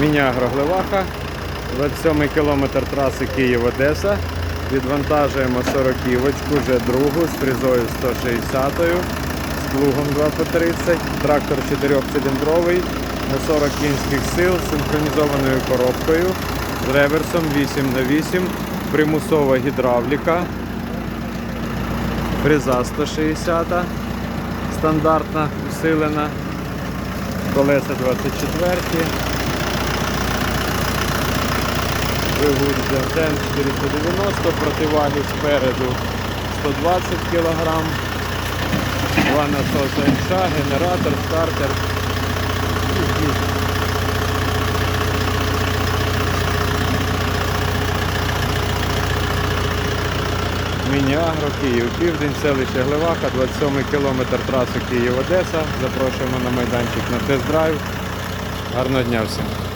Мінягро Гливаха, 27 кілометр траси Київ-Одеса. Відвантажуємо 40 вже другу з фрізою 160-ю, з плугом 2 по 30 трактор 4-циліндровий на 40 кінських сил з синхронізованою коробкою з реверсом 8 на 8 примусова гідравліка, фреза 160 стандартна усилена, колеса 24 Двигун Дзентен 490, противаги спереду 120 кг, два насоси НШ, генератор, стартер. Міні-Агро, Київ, Південь, селище Гливаха, 27 кілометр траси Київ-Одеса. Запрошуємо на майданчик на тест-драйв. Гарного дня всім!